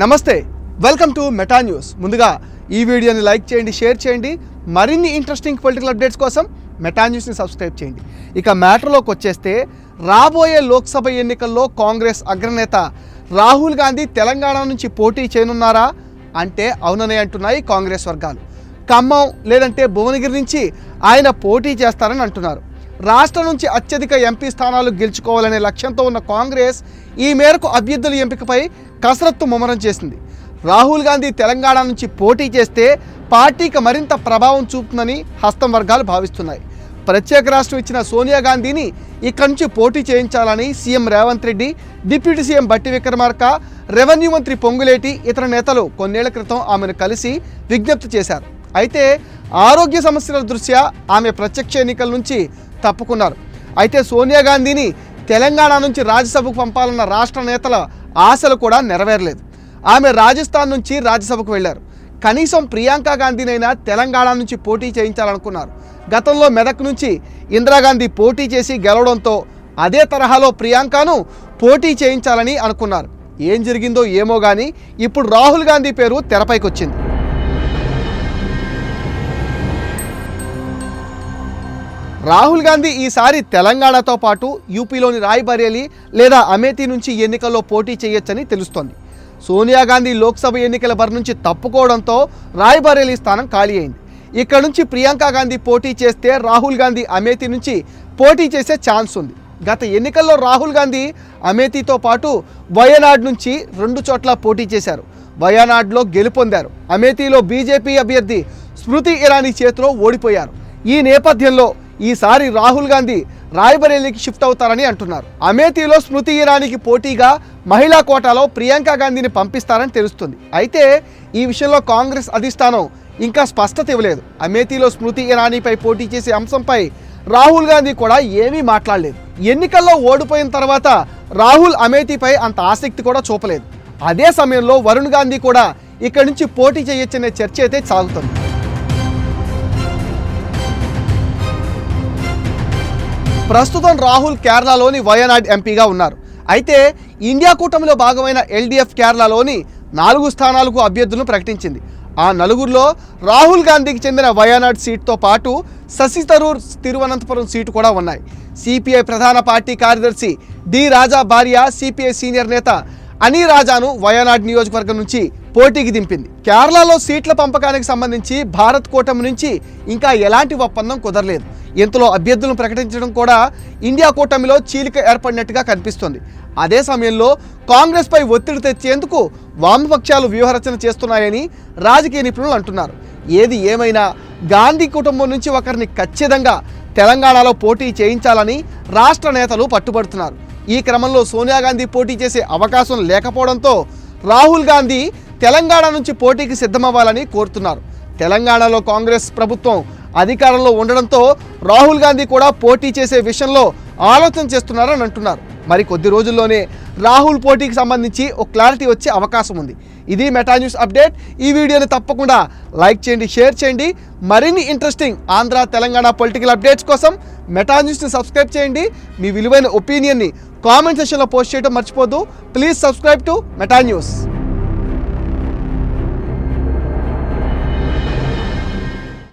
నమస్తే welcome to Meta news. ముందుగా ఈ వీడియోని లైక్ చేయండి షేర్ చేయండి. మరిన్ని ఇంట్రెస్టింగ్ పొలిటికల్ అప్డేట్స్ కోసం మెటా న్యూస్ని సబ్స్క్రైబ్ చేయండి. ఇక మ్యాటర్లోకి వచ్చేస్తే రాబోయే లోక్సభ ఎన్నికల్లో కాంగ్రెస్ అగ్రనేత రాహుల్ గాంధీ తెలంగాణ నుంచి పోటీ చేయనున్నారా? అంటే అవుననే అంటున్నాయి కాంగ్రెస్ వర్గాలు. ఖమ్మం లేదంటే భువనగిరి నుంచి ఆయన పోటీ చేస్తారని అంటున్నారు. రాష్ట్రం నుంచి అత్యధిక ఎంపీ స్థానాలు గెలుచుకోవాలనే లక్ష్యంతో ఉన్న కాంగ్రెస్ ఈ మేరకు అభ్యర్థుల ఎంపికపై కసరత్తు ముమ్మరం చేసింది. రాహుల్ గాంధీ తెలంగాణ నుంచి పోటీ చేస్తే పార్టీకి మరింత ప్రభావం చూపుతుందని హస్తం వర్గాలు భావిస్తున్నాయి. ప్రత్యేక రాష్ట్రం ఇచ్చిన సోనియా గాంధీని ఇక్కడి నుంచి పోటీ చేయించాలని CM Revanth Reddy deputy CM Bhatti Vikramarka revenue మంత్రి పొంగులేటి ఇతర నేతలు కొన్నేళ్ళ క్రితం ఆమెను కలిసి విజ్ఞప్తి చేశారు. అయితే ఆరోగ్య సమస్యల దృష్ట్యా ఆమె ప్రత్యక్ష ఎన్నికల నుంచి తప్పుకున్నారు. అయితే సోనియా గాంధీని తెలంగాణ నుంచి రాజ్యసభకు పంపాలన్న రాష్ట్ర నేతల ఆశలు కూడా నెరవేరలేదు. ఆమె రాజస్థాన్ నుంచి రాజ్యసభకు వెళ్ళారు కనీసం ప్రియాంక గాంధీనైనా తెలంగాణ నుంచి పోటీ చేయించాలనుకున్నారు. గతంలో మెదక్ నుంచి ఇందిరాగాంధీ పోటీ చేసి గెలవడంతో అదే తరహాలో ప్రియాంకను పోటీ చేయించాలని అనుకున్నారు. ఏం జరిగిందో ఏమో కానీ ఇప్పుడు రాహుల్ గాంధీ పేరు తెరపైకి వచ్చింది రాహుల్ గాంధీ ఈసారి తెలంగాణతో పాటు యూపీలోని రాయ్బరేలీ లేదా అమేథీ నుంచి ఎన్నికల్లో పోటీ చేయొచ్చని తెలుస్తోంది. సోనియా గాంధీ లోక్సభ ఎన్నికల బరి నుంచి తప్పుకోవడంతో రాయ్బరేలీ స్థానం ఖాళీ అయింది. ఇక్కడ నుంచి ప్రియాంక గాంధీ పోటీ చేస్తే రాహుల్ గాంధీ అమేథీ నుంచి పోటీ చేసే ఛాన్స్ ఉంది. గత ఎన్నికల్లో రాహుల్ గాంధీ అమేథీతో పాటు వయనాడ్ నుంచి రెండు చోట్ల పోటీ చేశారు. వయనాడ్లో గెలుపొందారు. అమేథీలో బీజేపీ అభ్యర్థి స్మృతి ఇరానీ చేతిలో ఓడిపోయారు. ఈ నేపథ్యంలో ఈసారి రాహుల్ గాంధీ రాయ్బరేలీకి షిఫ్ట్ అవుతారని అంటున్నారు. అమేథీలో స్మృతి ఇరానీకి పోటీగా మహిళా కోటాలో ప్రియాంక గాంధీని పంపిస్తారని తెలుస్తుంది. అయితే ఈ విషయంలో కాంగ్రెస్ అధిష్టానం ఇంకా స్పష్టత ఇవ్వలేదు. అమేథీలో స్మృతి ఇరానీపై పోటీ చేసే అంశంపై రాహుల్ గాంధీ కూడా ఏమీ మాట్లాడలేదు. ఎన్నికల్లో ఓడిపోయిన తర్వాత రాహుల్ అమేథీపై అంత ఆసక్తి కూడా చూపలేదు. అదే సమయంలో వరుణ్ గాంధీ కూడా ఇక్కడి నుంచి పోటీ చేయొచ్చనే చర్చ అయితే సాగుతుంది. ప్రస్తుతం రాహుల్ కేరళలోని వయనాడ్ ఎంపీగా ఉన్నారు. అయితే ఇండియా కూటమిలో భాగమైన ఎల్డీఎఫ్ కేరళలోని నాలుగు స్థానాలకు అభ్యర్థులను ప్రకటించింది. ఆ నలుగురిలో రాహుల్ గాంధీకి చెందిన వయనాడ్ సీట్తో పాటు శశి తరూర్ తిరువనంతపురం సీటు కూడా ఉన్నాయి. సిపిఐ ప్రధాన పార్టీ కార్యదర్శి డి రాజా భార్య సిపిఐ సీనియర్ నేత అని రాజాను వయనాడ్ నియోజకవర్గం నుంచి పోటీకి దింపింది. కేరళలో సీట్ల పంపకానికి సంబంధించి భారత్ కూటమి నుంచి ఇంకా ఎలాంటి ఒప్పందం కుదరలేదు. ఇంతలో అభ్యర్థులను ప్రకటించడం కూడా ఇండియా కూటమిలో చీలిక ఏర్పడినట్టుగా కనిపిస్తోంది. అదే సమయంలో కాంగ్రెస్పై ఒత్తిడి తెచ్చేందుకు వామపక్షాలు వ్యూహరచన చేస్తున్నాయని రాజకీయ నిపుణులు అంటున్నారు. ఏది ఏమైనా గాంధీ కుటుంబం నుంచి ఒకరిని ఖచ్చితంగా తెలంగాణలో పోటీ చేయించాలని రాష్ట్ర నేతలు పట్టుబడుతున్నారు. ఈ క్రమంలో సోనియా గాంధీ పోటీ చేసే అవకాశం లేకపోవడంతో రాహుల్ గాంధీ తెలంగాణ నుంచి పోటీకి సిద్ధమవ్వాలని కోరుతున్నారు. తెలంగాణలో కాంగ్రెస్ ప్రభుత్వం అధికారంలో ఉండడంతో రాహుల్ గాంధీ కూడా పోటీ చేసే విషయంలో ఆలోచన చేస్తున్నారని అంటున్నారు. మరి కొద్ది రోజుల్లోనే రాహుల్ పోటీకి సంబంధించి ఒక క్లారిటీ వచ్చే అవకాశం ఉంది. ఇది మెటా న్యూస్ అప్డేట్. ఈ వీడియోని తప్పకుండా లైక్ చేయండి షేర్ చేయండి. మరిన్ని interesting Andhra Telangana political updates కోసం మెటా న్యూస్ని సబ్స్క్రైబ్ చేయండి. మీ విలువైన ఒపీనియన్ని కామెంట్ సెషన్లో పోస్ట్ చేయడం మర్చిపోద్దు please subscribe to Meta news.